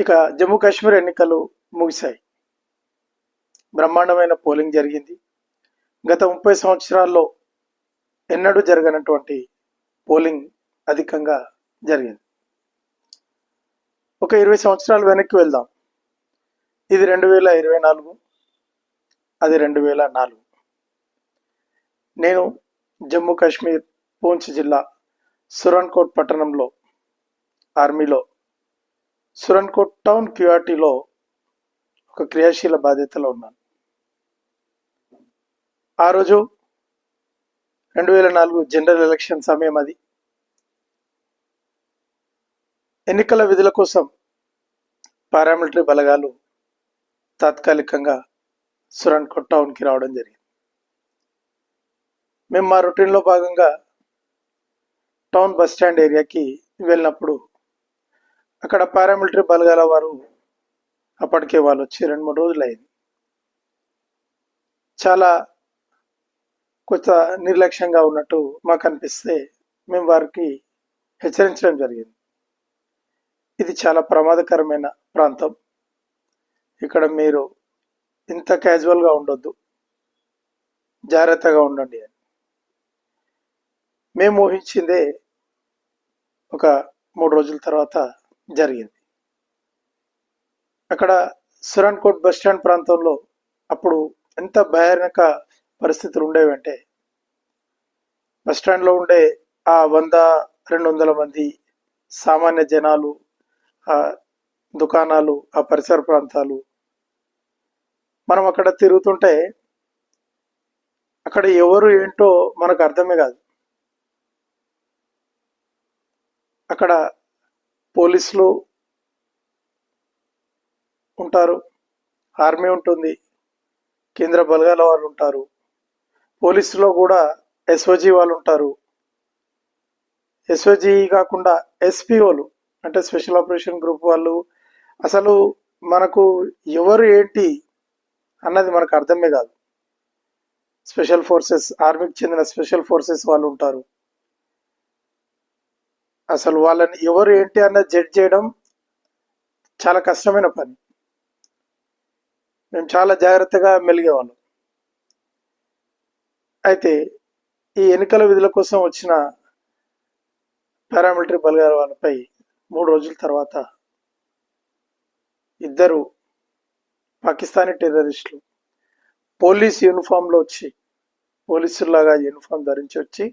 ఇక జమ్మూ కాశ్మీర్ ఎన్నికలు ముగిశాయి. బ్రహ్మాండమైన పోలింగ్ జరిగింది. గత ముప్పై సంవత్సరాల్లో ఎన్నడూ జరగనటువంటి పోలింగ్ అధికంగా జరిగింది. ఒక ఇరవై సంవత్సరాలు వెనక్కి వెళ్దాం. ఇది రెండు వేల ఇరవై నాలుగు అది రెండు వేల నాలుగు. నేను జమ్మూ కాశ్మీర్ పూంచ్ జిల్లా సురాన్కోట్ పట్టణంలో ఆర్మీలో సురన్కోట్ టౌన్ క్యూఆర్టీలో ఒక క్రియాశీల బాధ్యతలో ఉన్నాను. ఆ రోజు రెండు వేల నాలుగు జనరల్ ఎలక్షన్ సమయం అది. ఎన్నికల విధుల కోసం పారామిలిటరీ బలగాలు తాత్కాలికంగా సురన్కోట్ టౌన్కి రావడం జరిగింది. మేము మా రొటీన్లో భాగంగా టౌన్ బస్ స్టాండ్ ఏరియాకి వెళ్ళినప్పుడు అక్కడ పారామిలిటరీ బలగాల వారు అప్పటికే వాళ్ళు వచ్చి రెండు మూడు రోజులు అయింది చాలా కొంత నిర్లక్ష్యంగా ఉన్నట్టు మాకు అనిపిస్తే మేము వారికి హెచ్చరించడం జరిగింది. ఇది చాలా ప్రమాదకరమైన ప్రాంతం. ఇక్కడ మీరు ఇంత క్యాజువల్గా ఉండొద్దు. జాగ్రత్తగా ఉండండి అని. మేము ఊహించిందే ఒక మూడు రోజుల తర్వాత జరిగింది. అక్కడ సురాన్కోట్ బస్ స్టాండ్ ప్రాంతంలో అప్పుడు ఎంత భయానక పరిస్థితులు ఉండేవంటే బస్ స్టాండ్లో ఉండే ఆ వంద రెండు వందల మంది సామాన్య జనాలు ఆ దుకాణాలు ఆ పరిసర ప్రాంతాలు. మనం అక్కడ తిరుగుతుంటే అక్కడ ఎవరు ఏంటో మనకు అర్థమే కాదు. అక్కడ పోలీసులు ఉంటారు. ఆర్మీ ఉంటుంది. కేంద్ర బలగాల వాళ్ళు ఉంటారు. పోలీసులో కూడా ఎస్ఓజీ వాళ్ళు ఉంటారు. ఎస్ఓజీ కాకుండా ఎస్పీఓలు అంటే స్పెషల్ ఆపరేషన్ గ్రూప్ వాళ్ళు. అసలు మనకు ఎవరు ఏంటి అన్నది మనకు అర్థమే కాదు. స్పెషల్ ఫోర్సెస్ ఆర్మీకి చెందిన స్పెషల్ ఫోర్సెస్ వాళ్ళు ఉంటారు. అసలు వాళ్ళని ఎవరు ఏంటి అన్నది జడ్జ్ చేయడం చాలా కష్టమైన పని. మేము చాలా జాగ్రత్తగా మెలిగేవాళ్ళం. అయితే ఈ ఎన్నికల విధుల కోసం వచ్చిన పారామిలిటరీ బలగాల వాళ్ళపై మూడు రోజుల తర్వాత ఇద్దరు పాకిస్తానీ టెర్రరిస్టులు పోలీస్ యూనిఫామ్లో వచ్చి పోలీసులాగా యూనిఫామ్ ధరించి వచ్చి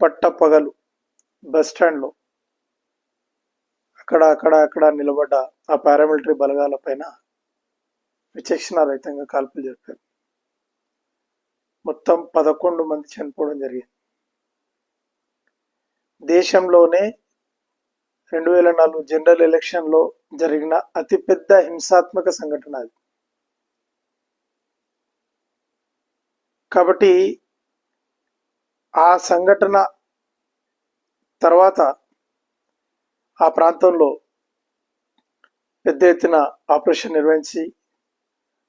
పట్ట పగలు బస్ స్టాండ్లో. అక్కడ అక్కడ అక్కడ నిలబడ్డ ఆ పారామిలిటరీ బలగాల పైన కాల్పులు జరిపారు. మొత్తం పదకొండు మంది చనిపోవడం జరిగింది. దేశంలోనే రెండు వేల నాలుగు జనరల్ ఎలక్షన్లో జరిగిన అతిపెద్ద హింసాత్మక సంఘటన అది. కాబట్టి ఆ సంఘటన తర్వాత ఆ ప్రాంతంలో పెద్ద ఎత్తున ఆపరేషన్ నిర్వహించి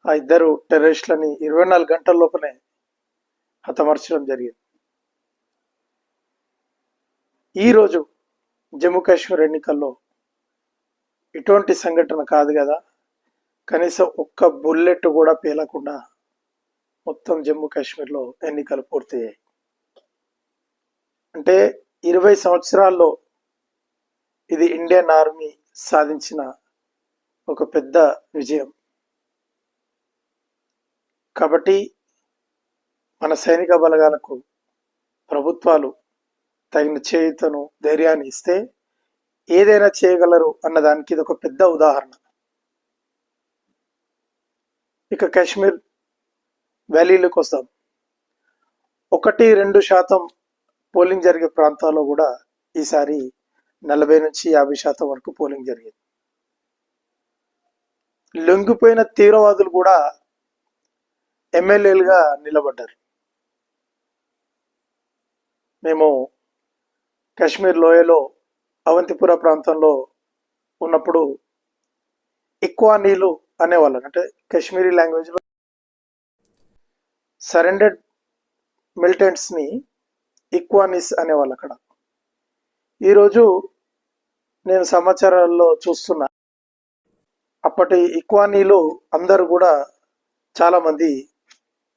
ఆ ఇద్దరు టెర్రరిస్టులని ఇరవై నాలుగు గంటల లోపలే హతమార్చడం జరిగింది. ఈరోజు జమ్మూ కాశ్మీర్ ఎన్నికల్లో ఇటువంటి సంఘటన కాదు కదా. కనీసం ఒక్క బుల్లెట్ కూడా పేలకుండా మొత్తం జమ్మూ కాశ్మీర్లో ఎన్నికలు పూర్తయ్యాయి. అంటే ఇరవై సంవత్సరాల్లో ఇది ఇండియన్ ఆర్మీ సాధించిన ఒక పెద్ద విజయం. కాబట్టి మన సైనిక బలగాలకు ప్రభుత్వాలు తగిన చేయుతను ధైర్యాన్ని ఇస్తే ఏదైనా చేయగలరు అన్నదానికి ఇది ఒక పెద్ద ఉదాహరణ. ఇక కాశ్మీర్ వ్యాలీలకు వస్తాం. ఒకటి రెండు శాతం పోలింగ్ జరిగే ప్రాంతాల్లో కూడా ఈసారి నలభై నుంచి యాభై శాతం వరకు పోలింగ్ జరిగింది. లొంగిపోయిన తీవ్రవాదులు కూడా ఎమ్మెల్యేలుగా నిలబడ్డారు. మేము కాశ్మీర్ లోయలో అవంతిపుర ప్రాంతంలో ఉన్నప్పుడు ఎక్కువ నీళ్ళు అనేవాళ్ళం. అంటే కాశ్మీరీ లాంగ్వేజ్లో సరెండెడ్ మిలిటెంట్స్ని ఇక్వానిస్ అనేవాళ్ళు అక్కడ. ఈరోజు నేను సమాచారాల్లో చూస్తున్నా అప్పటి ఇక్వానీలు అందరూ కూడా చాలామంది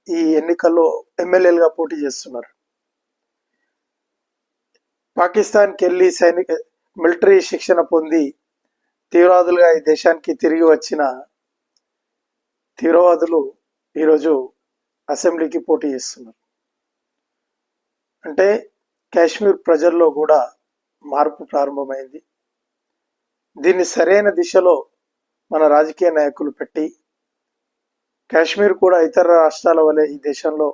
ఈ ఎన్నికల్లో ఎమ్మెల్యేలుగా పోటీ చేస్తున్నారు. పాకిస్తాన్కి వెళ్ళి సైనిక మిలిటరీ శిక్షణ పొంది తీవ్రవాదులుగా ఈ దేశానికి తిరిగి వచ్చిన తీవ్రవాదులు ఈరోజు అసెంబ్లీకి పోటీ చేస్తున్నారు. అంటే కాశ్మీర్ ప్రజల్లో కూడా మార్పు ప్రారంభమైంది. దీన్ని సరైన దిశలో మన రాజకీయ నాయకులు పెట్టి కాశ్మీర్ కూడా ఇతర రాష్ట్రాల వలె ఈ దేశంలో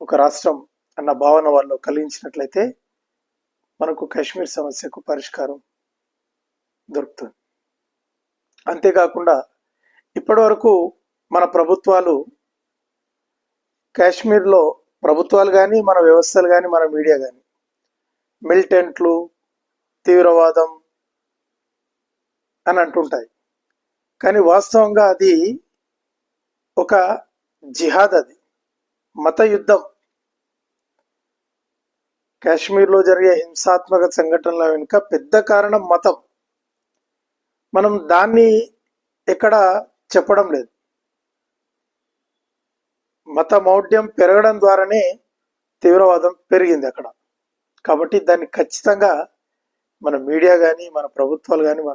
ఒక రాష్ట్రం అన్న భావన వాళ్ళు కలిగించినట్లయితే మనకు కాశ్మీర్ సమస్యకు పరిష్కారం దొరుకుతుంది. అంతేకాకుండా ఇప్పటివరకు మన ప్రభుత్వాలు కాశ్మీర్లో ప్రభుత్వాలు కానీ మన వ్యవస్థలు కానీ మన మీడియా కానీ మిలిటెంట్లు తీవ్రవాదం అని అంటుంటాయి. కానీ వాస్తవంగా అది ఒక జిహాద్ అది. మత యుద్ధం. కాశ్మీర్లో జరిగే హింసాత్మక సంఘటనల వెనుక పెద్ద కారణం మతం. మనం దాన్ని ఎక్కడ చెప్పడం లేదు. మత మౌఢ్యం పెరగడం ద్వారానే తీవ్రవాదం పెరిగింది అక్కడ. కాబట్టి దాన్ని ఖచ్చితంగా మన మీడియా కానీ మన ప్రభుత్వాలు కానీ మన